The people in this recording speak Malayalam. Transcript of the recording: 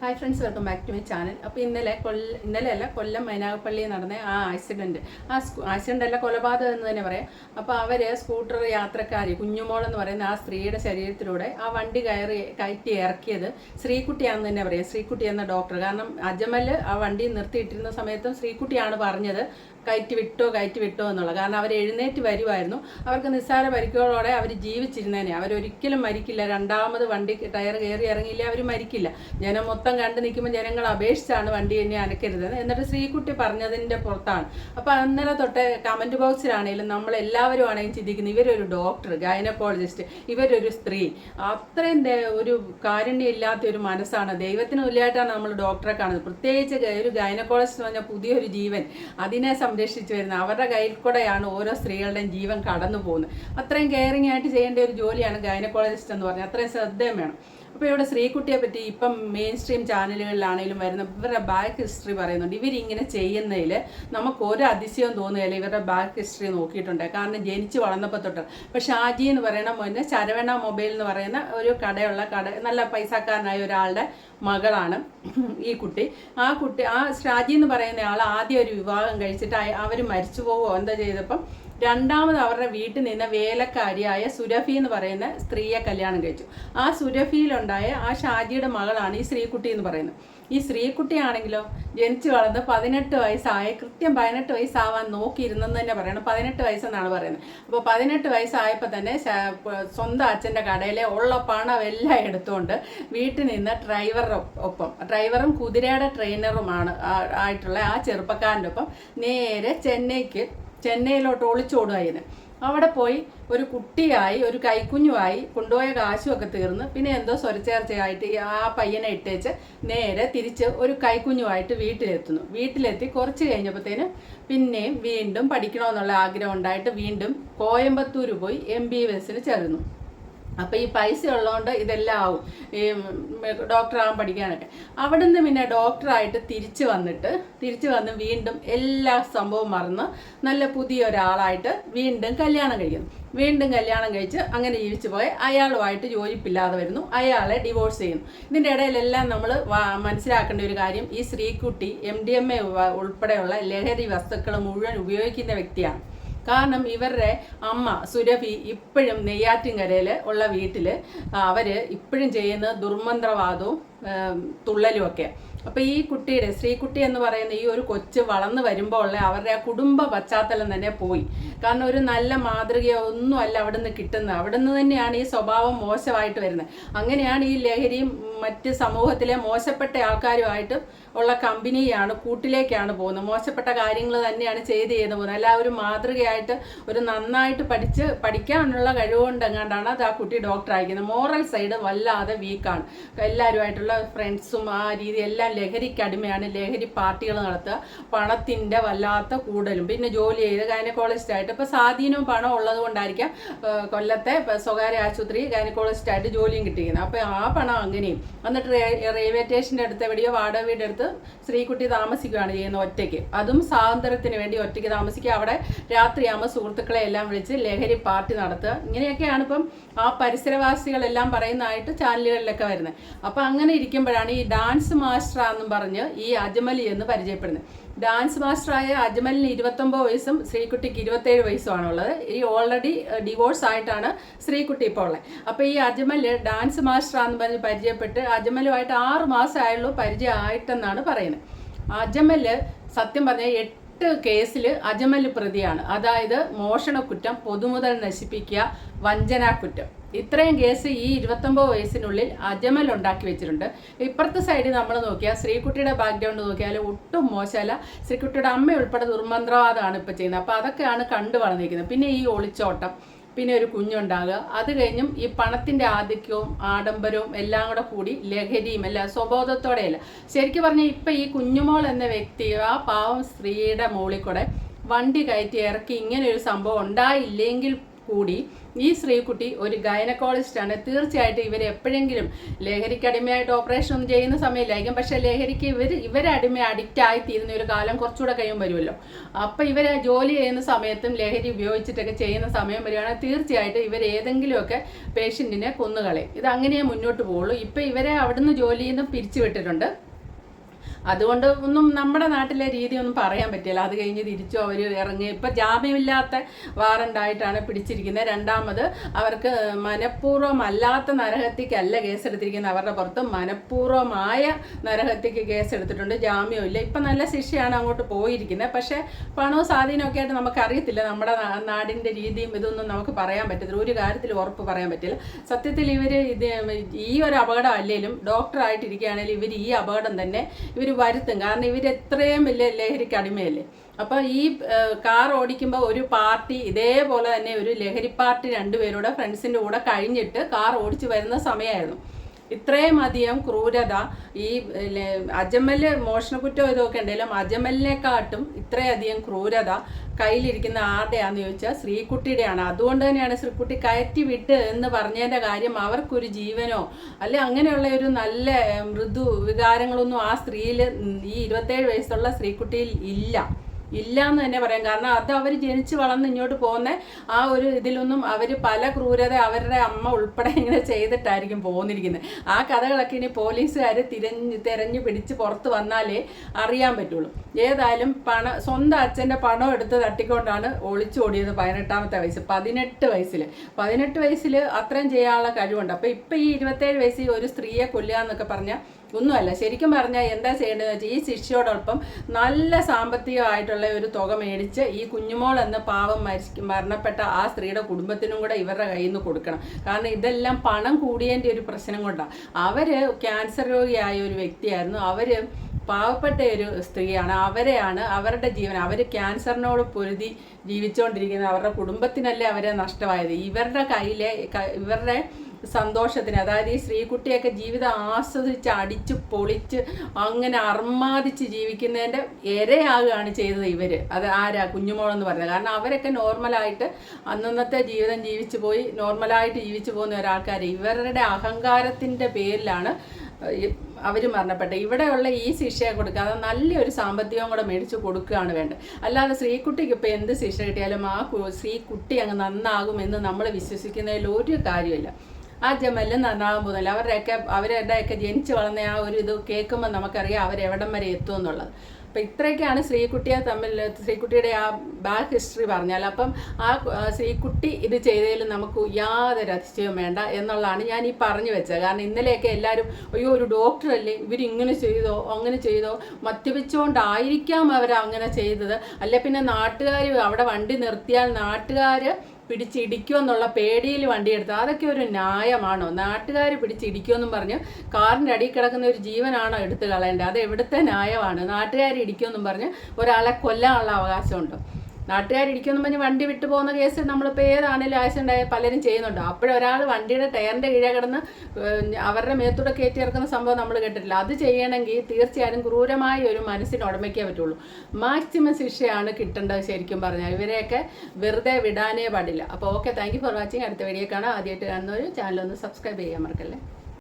Hi friends welcome back to my channel അപ്പോൾ ഇന്നലെ കൊല്ല ഇന്നലെ അല്ല കൊല്ലം മൈനാഗപ്പള്ളിയിൽ നടന്ന ആ ആക്സിഡന്റ് ആ സ്കൂ ആക്സിഡന്റ് അല്ല കൊലപാതകം എന്ന് തന്നെ പറയാം. അപ്പോൾ അവർ സ്കൂട്ടർ യാത്രക്കാരി കുഞ്ഞുമോളെന്ന് പറയുന്ന ആ സ്ത്രീയുടെ ശരീരത്തിലൂടെ ആ വണ്ടി കയറി കയറ്റി ഇറക്കിയത് ശ്രീകുട്ടിയാണെന്ന് തന്നെ പറയാം. ശ്രീകുട്ടി എന്ന ഡോക്ടർ കാരണം അജമൽ ആ വണ്ടി നിർത്തിയിട്ടിരുന്ന സമയത്തും ശ്രീകുട്ടിയാണ് പറഞ്ഞത് കയറ്റി വിട്ടോ കയറ്റി വിട്ടോ എന്നുള്ളത് കാരണം അവർ എഴുന്നേറ്റ് വരുമായിരുന്നു അവർക്ക് നിസ്സാര പരിക്കുകളോടെ അവർ ജീവിച്ചിരുന്നേനെ. അവരൊരിക്കലും മരിക്കില്ല. രണ്ടാമത് വണ്ടി ടയർ കയറി ഇറങ്ങിയില്ല അവർ മരിക്കില്ല. ജനം മൊത്തം കണ്ടു നിൽക്കുമ്പോൾ ജനങ്ങൾ അപേക്ഷിച്ചാണ് വണ്ടി എന്നെ അനക്കരുത്. എന്നിട്ട് ശ്രീകുട്ടി പറഞ്ഞതിന്റെ പുറത്താണ്. അപ്പോൾ അന്നേരം തൊട്ട് കമന്റ് ബോക്സിലാണെങ്കിലും നമ്മൾ എല്ലാവരും ആണെങ്കിലും ചിന്തിക്കുന്നത് ഇവരൊരു ഡോക്ടർ ഗൈനക്കോളജിസ്റ്റ് ഇവരൊരു സ്ത്രീ. അത്രയും ഒരു ഒരു കാരുണ്യമില്ലാത്ത ഒരു മനസ്സാണ്. ദൈവത്തിന് തുല്യമായിട്ടാണ് നമ്മൾ ഡോക്ടറെ കാണുന്നത്. പ്രത്യേകിച്ച് ഒരു ഗൈനക്കോളജിസ്റ്റ് എന്ന് പറഞ്ഞാൽ പുതിയൊരു ജീവൻ. അതിനെ സംരക്ഷിച്ചു വരുന്നത് അവരുടെ കയ്യിൽ കൂടെയാണ് ഓരോ സ്ത്രീകളുടെയും ജീവൻ കടന്നു പോകുന്നത് അത്രയും കെയറിങ് ആയിട്ട് ചെയ്യേണ്ട ഒരു ജോലിയാണ് ഗൈനക്കോളജിസ്റ്റ് എന്ന് പറഞ്ഞാൽ. അത്രയും ശ്രദ്ധയും വേണം. അപ്പോൾ ഇവിടെ ശ്രീകുട്ടിയെ പറ്റി ഇപ്പം മെയിൻ സ്ട്രീം ചാനലുകളിലാണെങ്കിലും വരുന്ന ഇവരുടെ ബാക്ക് ഹിസ്റ്ററി പറയുന്നുണ്ട്. ഇവരിങ്ങനെ ചെയ്യുന്നതിൽ നമുക്ക് ഒരു അതിശയവും തോന്നുകയില്ല. ഇവരുടെ ബാക്ക് ഹിസ്റ്ററി നോക്കിയിട്ടുണ്ട്. കാരണം ജനിച്ച് വളർന്നപ്പോൾ തൊട്ട്. അപ്പോൾ ഷാജി എന്ന് പറയുന്ന മോനെ ശരവണ മൊബൈൽ എന്ന് പറയുന്ന ഒരു കടയുള്ള കട നല്ല പൈസക്കാരനായ ഒരാളുടെ മകളാണ് ഈ കുട്ടി. ആ കുട്ടി ആ ഷാജി എന്ന് പറയുന്ന ആൾ ആദ്യം ഒരു വിവാഹം കഴിച്ചിട്ട് അവർ മരിച്ചു പോവുമോ എന്താ ചെയ്തപ്പം? രണ്ടാമത് അവരുടെ വീട്ടിൽ നിന്ന് വേലക്കാരിയായ സുരഫി എന്ന് പറയുന്ന സ്ത്രീയെ കല്യാണം കഴിച്ചു. ആ സുരഭിയിലുണ്ടായ ആ ഷാജിയുടെ മകളാണ് ഈ ശ്രീകുട്ടി എന്ന് പറയുന്നത്. ഈ ശ്രീകുട്ടിയാണെങ്കിലോ ജനിച്ചു വളർന്ന് പതിനെട്ട് വയസ്സായ കൃത്യം പതിനെട്ട് വയസ്സാവാൻ നോക്കിയിരുന്നെന്ന് തന്നെ പറയണം. പതിനെട്ട് വയസ്സെന്നാണ് പറയുന്നത്. അപ്പോൾ പതിനെട്ട് വയസ്സായപ്പോൾ തന്നെ സ്വന്തം അച്ഛന്റെ കടയിലെ ഉള്ള പണം എല്ലാം എടുത്തുകൊണ്ട് വീട്ടിൽ നിന്ന് ഡ്രൈവറുടെ ഒപ്പം ഡ്രൈവറും കുതിരയുടെ ട്രെയിനറുമാണ് ആയിട്ടുള്ള ആ ചെറുപ്പക്കാരന്റെ ഒപ്പം നേരെ ചെന്നൈക്ക് ചെന്നൈയിലോട്ട് ഒളിച്ചോടുമായിരുന്നു അവിടെ പോയി ഒരു കുട്ടിയായി ഒരു കൈക്കുഞ്ഞുമായി കൊണ്ടുപോയ കാശുമൊക്കെ തീർന്ന് പിന്നെ എന്തോ സ്വരച്ചേർച്ചയായിട്ട് ആ പയ്യനെ ഇട്ടേച്ച് നേരെ തിരിച്ച് ഒരു കൈക്കുഞ്ഞുമായിട്ട് വീട്ടിലെത്തുന്നു. വീട്ടിലെത്തി കുറച്ച് കഴിഞ്ഞപ്പോഴത്തേന് പിന്നെയും വീണ്ടും പഠിക്കണമെന്നുള്ള ആഗ്രഹം ഉണ്ടായിട്ട് വീണ്ടും കോയമ്പത്തൂർ പോയി എം ബി എസിന് ചേർന്നു. അപ്പോൾ ഈ പൈസ ഉള്ളതുകൊണ്ട് ഇതെല്ലാം ആവും. ഈ ഡോക്ടറാകാൻ പഠിക്കാനൊക്കെ. അവിടെ നിന്ന് പിന്നെ ഡോക്ടറായിട്ട് തിരിച്ചു വന്നിട്ട് തിരിച്ചു വന്ന് വീണ്ടും എല്ലാ സംഭവവും മറന്ന് നല്ല പുതിയ ഒരാളായിട്ട് വീണ്ടും കല്യാണം കഴിക്കുന്നു. വീണ്ടും കല്യാണം കഴിച്ച് അങ്ങനെ ജീവിച്ചു പോയി. അയാളുമായിട്ട് യോജിപ്പില്ലാതെ വരുന്നു. അയാളെ ഡിവോഴ്സ് ചെയ്യുന്നു. ഇതിന്റെ ഇടയിലെല്ലാം നമ്മൾ മനസ്സിലാക്കേണ്ട ഒരു കാര്യം ഈ Sreekutty M D M A ഉൾപ്പെടെയുള്ള ലഹരി വസ്തുക്കൾ മുഴുവൻ ഉപയോഗിക്കുന്ന വ്യക്തിയാണ്. കാരണം ഇവരുടെ അമ്മ സുരഭി ഇപ്പോഴും നെയ്യാറ്റിൻകരയിൽ ഉള്ള വീട്ടിൽ അവർ ഇപ്പോഴും ചെയ്യുന്ന ദുർമന്ത്രവാദവും ഏം, തുള്ളലും അപ്പോൾ ഈ കുട്ടിയുടെ ശ്രീകുട്ടി എന്ന് പറയുന്ന ഈ ഒരു കൊച്ച് വളർന്നു വരുമ്പോൾ ഉള്ള അവരുടെ ആ കുടുംബ പശ്ചാത്തലം തന്നെ പോയി. കാരണം ഒരു നല്ല മാതൃകയോ ഒന്നും അല്ല അവിടെ നിന്ന് കിട്ടുന്നത്. അവിടെ നിന്ന് തന്നെയാണ് ഈ സ്വഭാവം മോശമായിട്ട് വരുന്നത്. അങ്ങനെയാണ് ഈ ലഹരിയും മറ്റ് സമൂഹത്തിലെ മോശപ്പെട്ട ആൾക്കാരുമായിട്ട് ഉള്ള കമ്പനിയാണ് കൂട്ടിലേക്കാണ് പോകുന്നത്. മോശപ്പെട്ട കാര്യങ്ങൾ തന്നെയാണ് ചെയ്ത് ചെയ്ത് പോകുന്നത്. അല്ല ഒരു മാതൃകയായിട്ട് ഒരു നന്നായിട്ട് പഠിച്ച് പഠിക്കാനുള്ള കഴിവുകൊണ്ട് എങ്ങാണ്ടാണ് അത് ആ കുട്ടി ഡോക്ടർ അയക്കുന്നത് മോറൽ സൈഡ് വല്ലാതെ വീക്കാണ് എല്ലാവരുമായിട്ടുള്ള ഫ്രണ്ട്സും ആ രീതി എല്ലാം ലഹരിക്ക് അടിമയാണ്. ലഹരി പാർട്ടികൾ നടത്തുക. പണത്തിന്റെ വല്ലാത്ത കൂടലും. പിന്നെ ജോലി ചെയ്ത് ഗൈനക്കോളജിസ്റ്റ് ആയിട്ട് ഇപ്പോൾ സ്വാധീനവും പണം ഉള്ളത് കൊണ്ടായിരിക്കാം കൊല്ലത്തെ സ്വകാര്യ ആശുപത്രി ഗൈനക്കോളജിസ്റ്റ് ആയിട്ട് ജോലിയും കിട്ടിയിരിക്കുന്നത്. അപ്പോൾ ആ പണം അങ്ങനെയും. എന്നിട്ട് റെയിൽവേ സ്റ്റേഷന്റെ അടുത്ത് എവിടെയോ വാടക വീട് എടുത്ത് ശ്രീകുട്ടി താമസിക്കുകയാണ് ചെയ്യുന്നത് ഒറ്റയ്ക്ക്. അതും സ്വാതന്ത്ര്യത്തിന് വേണ്ടി ഒറ്റയ്ക്ക് താമസിക്കുക. അവിടെ രാത്രിയാകുമ്പോൾ സുഹൃത്തുക്കളെ എല്ലാം വിളിച്ച് ലഹരി പാർട്ടി നടത്തുക. ഇങ്ങനെയൊക്കെയാണ് ഇപ്പം ആ പരിസരവാസികളെല്ലാം പറയുന്നതായിട്ട് ചാനലുകളിലൊക്കെ വരുന്നത്. അപ്പോൾ അങ്ങനെ ഇരിക്കുമ്പോഴാണ് ഈ ഡാൻസ് മാസ്റ്റർ എന്നും പറഞ്ഞ് ഈ അജ്മലി എന്ന് പരിചയപ്പെടുന്നത്. ഡാൻസ് മാസ്റ്ററായ അജ്മലിന് ഇരുപത്തൊമ്പത് വയസ്സും ശ്രീകുട്ടിക്ക് ഇരുപത്തേഴ് വയസ്സുമാണുള്ളത്. ഈ ഓൾറെഡി ഡിവോഴ്സ് ആയിട്ടാണ് ശ്രീകുട്ടി ഇപ്പോൾ ഉള്ളത്. അപ്പോൾ ഈ അജ്മൽ ഡാൻസ് മാസ്റ്ററാന്ന് പറഞ്ഞ് പരിചയപ്പെട്ട് അജ്മലുമായിട്ട് ആറ് മാസമായുള്ളൂ പരിചയമായിട്ടെന്നാണ് പറയുന്നത്. അജ്മൽ സത്യം പറഞ്ഞാൽ എട്ട് കേസിൽ അജമൽ പ്രതിയാണ്. അതായത് മോഷണക്കുറ്റം പൊതുമുതൽ നശിപ്പിക്കുക വഞ്ചനാക്കുറ്റം. ഇത്രയും കേസ് ഈ ഇരുപത്തൊമ്പത് വയസ്സിനുള്ളിൽ അജമൽ ഉണ്ടാക്കി വെച്ചിട്ടുണ്ട്. ഇപ്പുറത്തെ സൈഡിൽ നമ്മൾ നോക്കിയാൽ ശ്രീകുട്ടിയുടെ ബാക്ക്ഗ്രൗണ്ട് നോക്കിയാൽ ഒട്ടും മോശമല്ല. ശ്രീകുട്ടിയുടെ അമ്മ ഉൾപ്പെടെ ദുർമന്ത്രവാദമാണ് ഇപ്പോൾ ചെയ്യുന്നത്. അപ്പോൾ അതൊക്കെയാണ് കണ്ടു വളർന്നിരിക്കുന്നത്. പിന്നെ ഈ ഒളിച്ചോട്ടം. പിന്നെ ഒരു കുഞ്ഞുണ്ടാകുക. അത് കഴിഞ്ഞും ഈ പണത്തിന്റെ ആധിക്യവും ആഡംബരവും എല്ലാം കൂടെ കൂടി ലഹരിയും എല്ലാം സ്വബോധത്തോടെയല്ല. ശരിക്കും പറഞ്ഞാൽ ഇപ്പം ഈ കുഞ്ഞുമോൾ എന്ന വ്യക്തി ആ പാവം സ്ത്രീയുടെ മുകളിൽ കൂടെ വണ്ടി കയറ്റി ഇറക്കി ഇങ്ങനെ ഒരു സംഭവം ഉണ്ടായില്ലെങ്കിൽ കൂടി ഈ സ്ത്രീക്കുട്ടി ഒരു ഗൈനക്കോളജിസ്റ്റാണ്. തീർച്ചയായിട്ടും ഇവർ എപ്പോഴെങ്കിലും ലഹരിക്ക് അടിമയായിട്ട് ഓപ്പറേഷൻ ഒന്നും ചെയ്യുന്ന സമയമില്ലായിരിക്കും പക്ഷെ ലഹരിക്ക് ഇവർ ഇവരെ അടിമ അഡിക്റ്റ് ആയി തീരുന്ന ഒരു കാലം കുറച്ചുകൂടെ കഴിയും വരുമല്ലോ. അപ്പം ഇവർ ജോലി ചെയ്യുന്ന സമയത്തും ലഹരി ഉപയോഗിച്ചിട്ടൊക്കെ ചെയ്യുന്ന സമയം വരികയാണെങ്കിൽ തീർച്ചയായിട്ടും ഇവർ ഏതെങ്കിലുമൊക്കെ പേഷ്യന്റിനെ കൊന്നുകളയും. ഇത് അങ്ങനെയേ മുന്നോട്ട് പോവുള്ളൂ. ഇപ്പം ഇവരെ അവിടുന്ന് ജോലിയിൽ നിന്ന് പിരിച്ചുവിട്ടിട്ടുണ്ട്. അതുകൊണ്ട് ഒന്നും നമ്മുടെ നാട്ടിലെ രീതി ഒന്നും പറയാൻ പറ്റില്ല. അത് കഴിഞ്ഞ് തിരിച്ചു അവർ ഇറങ്ങി. ഇപ്പം ജാമ്യമില്ലാത്ത വാറണ്ടായിട്ടാണ് പിടിച്ചിരിക്കുന്നത്. രണ്ടാമത് അവർക്ക് മനഃപൂർവമല്ലാത്ത നരഹത്യക്കല്ല കേസെടുത്തിരിക്കുന്നത്. അവരുടെ പുറത്ത് മനഃപൂർവമായ നരഹത്യക്ക് കേസെടുത്തിട്ടുണ്ട്. ജാമ്യമില്ല ഇപ്പം നല്ല ശിക്ഷയാണ് അങ്ങോട്ട് പോയിരിക്കുന്നത്. പക്ഷേ പണവും സ്വാധീനമൊക്കെ ആയിട്ട് നമുക്കറിയത്തില്ല. നമ്മുടെ നാടിന്റെ രീതിയും ഇതൊന്നും നമുക്ക് പറയാൻ പറ്റത്തില്ല. ഒരു കാര്യത്തിൽ ഉറപ്പ് പറയാൻ പറ്റില്ല. സത്യത്തിൽ ഇവർ ഇത് ഈ ഒരു അപകടം അല്ലെങ്കിലും ഡോക്ടറായിട്ടിരിക്കുകയാണെങ്കിൽ ഇവർ ഈ അപകടം തന്നെ ഇവർ വരുത്തും. കാരണം ഇവർ എത്രയും വലിയ ലഹരിക്ക് അടിമയല്ലേ? അപ്പോൾ ഈ കാർ ഓടിക്കുമ്പോൾ ഒരു പാർട്ടി ഇതേപോലെ തന്നെ ഒരു ലഹരി പാർട്ടി രണ്ടുപേരുടെ ഫ്രണ്ട്സിന്റെ കൂടെ കഴിഞ്ഞിട്ട് കാർ ഓടിച്ചു വരുന്ന സമയമായിരുന്നു ഇത്രയും അധികം ക്രൂരത ഈ അജമൽ മോഷണക്കുറ്റം ഇതൊക്കെ ഉണ്ടെങ്കിലും അജമലിനെക്കാട്ടും ഇത്രയധികം ക്രൂരത കയ്യിലിരിക്കുന്ന ആരുടെയാന്ന് ചോദിച്ചാൽ ശ്രീകുട്ടിയുടെയാണ്. അതുകൊണ്ട് തന്നെയാണ് ശ്രീകുട്ടി കയറ്റി വിട്ട് എന്ന് പറഞ്ഞതിന്റെ കാര്യം അവർക്കൊരു ജീവനോ അല്ലെ അങ്ങനെയുള്ള ഒരു നല്ല മൃദു വികാരങ്ങളൊന്നും ആ സ്ത്രീയിൽ ഈ ഇരുപത്തേഴ് വയസ്സുള്ള ശ്രീകുട്ടിയിൽ ഇല്ല. ഇല്ല എന്ന് തന്നെ പറയാം. കാരണം അത് അവർ ജനിച്ച് വളർന്ന് ഇങ്ങോട്ട് പോകുന്ന ആ ഒരു ഇതിലൊന്നും അവർ പല ക്രൂരത അവരുടെ അമ്മ ഉൾപ്പെടെ ഇങ്ങനെ ചെയ്തിട്ടായിരിക്കും പോകുന്നിരിക്കുന്നത് ആ കഥകളൊക്കെ ഇനി പോലീസുകാർ തിരഞ്ഞ് തിരഞ്ഞു പിടിച്ച് പുറത്ത് വന്നാലേ അറിയാൻ പറ്റുള്ളൂ. ഏതായാലും പണ സ്വന്തം അച്ഛന്റെ പണം എടുത്ത് തട്ടിക്കൊണ്ടാണ് ഒളിച്ചോടിയത് പതിനെട്ടാമത്തെ വയസ്സ് പതിനെട്ട് വയസ്സിൽ പതിനെട്ട് വയസ്സിൽ അത്രയും ചെയ്യാനുള്ള കഴിവുണ്ട്. അപ്പോൾ ഇപ്പം ഈ ഇരുപത്തേഴ് വയസ്സിൽ ഒരു സ്ത്രീയെ കൊല്ലുക എന്നൊക്കെ പറഞ്ഞാൽ ഒന്നുമല്ല ശരിക്കും പറഞ്ഞാൽ എന്താ ചെയ്യേണ്ടതെന്ന് വെച്ചാൽ ഈ ശിക്ഷയോടൊപ്പം നല്ല സാമ്പത്തികമായിട്ടുള്ള ഒരു തുക മേടിച്ച് ഈ കുഞ്ഞുമോൾ എന്ന പാവം മരിച്ച് മരണപ്പെട്ട ആ സ്ത്രീയുടെ കുടുംബത്തിനും കൂടെ ഇവരുടെ കയ്യിൽ നിന്ന് കൊടുക്കണം. കാരണം ഇതെല്ലാം പണം കൂടിയതിന്റെ ഒരു പ്രശ്നം കൊണ്ടാണ് അവർ ക്യാൻസർ രോഗിയായ ഒരു വ്യക്തിയായിരുന്നു. അവർ പാവപ്പെട്ട ഒരു സ്ത്രീയാണ്. അവരെയാണ് അവരുടെ ജീവൻ. അവർ ക്യാൻസറിനോട് പൊരുതി ജീവിച്ചുകൊണ്ടിരിക്കുന്ന അവരുടെ കുടുംബത്തിനല്ലേ അവരെ നഷ്ടമായത്. ഇവരുടെ കയ്യിലെ ഇവരുടെ സന്തോഷത്തിന്. അതായത് ഈ സ്ത്രീകുട്ടിയൊക്കെ ജീവിതം ആസ്വദിച്ച് അടിച്ച് പൊളിച്ച് അങ്ങനെ അർമാദിച്ച് ജീവിക്കുന്നതിന്റെ ഇരയാകുകയാണ് ചെയ്തത് ഇവർ അത് ആരാ? കുഞ്ഞുമോളെന്ന് പറഞ്ഞത്. കാരണം അവരൊക്കെ നോർമലായിട്ട് അന്നന്നത്തെ ജീവിതം ജീവിച്ചു പോയി നോർമലായിട്ട് ജീവിച്ചു പോകുന്ന ഒരാൾക്കാർ ഇവരുടെ അഹങ്കാരത്തിന്റെ പേരിലാണ് അവർ മരണപ്പെട്ടത്. ഇവിടെയുള്ള ഈ ശിക്ഷയെ കൊടുക്കാതെ നല്ലൊരു സാമ്പത്തികവും കൂടെ മേടിച്ച് കൊടുക്കുകയാണ് വേണ്ടത്. അല്ലാതെ സ്ത്രീക്കുട്ടിക്ക് ഇപ്പോൾ എന്ത് ശിക്ഷ കിട്ടിയാലും ആ സ്ത്രീക്കുട്ടി അങ്ങ് നന്നാകുമെന്ന് നമ്മൾ വിശ്വസിക്കുന്നതിൽ ഒരു കാര്യമില്ല ആ ജമൽ നന്നാകാൻ പോകുന്നില്ല അവരുടെയൊക്കെ അവരുടെയൊക്കെ ജനിച്ചു വളർന്ന ആ ഒരു ഇത് കേൾക്കുമ്പോൾ നമുക്കറിയാം അവരെവിടം വരെ എത്തും എന്നുള്ളത്. അപ്പം ഇത്രയൊക്കെയാണ് ശ്രീകുട്ടിയെ തമ്മിൽ ശ്രീകുട്ടിയുടെ ആ ബാക്ക് ഹിസ്റ്ററി പറഞ്ഞാൽ. അപ്പം ആ ശ്രീകുട്ടി ഇത് ചെയ്തതിൽ നമുക്ക് യാതൊരു അതിശയവും വേണ്ട എന്നുള്ളതാണ് ഞാൻ ഈ പറഞ്ഞു വെച്ചത്. കാരണം ഇന്നലെയൊക്കെ എല്ലാവരും അയ്യോ ഒരു ഡോക്ടറല്ലേ ഇവരിങ്ങനെ ചെയ്തോ? അങ്ങനെ ചെയ്തോ? മദ്യപിച്ചുകൊണ്ടായിരിക്കാം അവർ അങ്ങനെ ചെയ്തത്. അല്ലെ പിന്നെ നാട്ടുകാർ അവിടെ വണ്ടി നിർത്തിയാൽ നാട്ടുകാർ പിടിച്ചിടിക്കുമെന്നുള്ള പേടിയിൽ വണ്ടി എടുത്തത് അതൊക്കെ ഒരു ന്യായമാണോ? നാട്ടുകാർ പിടിച്ചിടിക്കുമെന്നും പറഞ്ഞ് കാറിന്റെ അടിയിൽ കിടക്കുന്ന ഒരു ജീവനാണോ എടുത്തു കളയേണ്ടത്? അത് എവിടുത്തെ ന്യായമാണ്? നാട്ടുകാർ ഇടിക്കുമെന്നും പറഞ്ഞ് ഒരാളെ കൊല്ലാനുള്ള അവകാശമുണ്ടോ? നാട്ടുകാരിടിക്കുമെന്ന് പറഞ്ഞ് വണ്ടി വിട്ടു പോകുന്ന കേസ് നമ്മളിപ്പോൾ ഏതാണെങ്കിലും ആക്സിഡന്റ് ആയ പലരും ചെയ്യുന്നുണ്ട്. അപ്പോഴൊരാൾ വണ്ടിയുടെ ടയറിന്റെ കീഴെ കിടന്ന് അവരുടെ മേത്തൂടെ കയറ്റി ഇറക്കുന്ന സംഭവം നമ്മൾ കേട്ടിട്ടില്ല. അത് ചെയ്യണമെങ്കിൽ തീർച്ചയായും ക്രൂരമായ ഒരു മനസ്സിന് ഉടമയ്ക്കേ പറ്റുള്ളൂ. മാക്സിമം ശിക്ഷയാണ് കിട്ടേണ്ടത് ശരിക്കും പറഞ്ഞാൽ. ഇവരെയൊക്കെ വെറുതെ വിടാനേ പാടില്ല. അപ്പോൾ ഓക്കെ താങ്ക് ഫോർ വാച്ചിങ് അടുത്ത വീഡിയോ കാണാം. ആദ്യമായിട്ട് കാണുന്നവർ ഒന്ന് സബ്സ്ക്രൈബ് ചെയ്യാൻ മറക്കല്ലേ?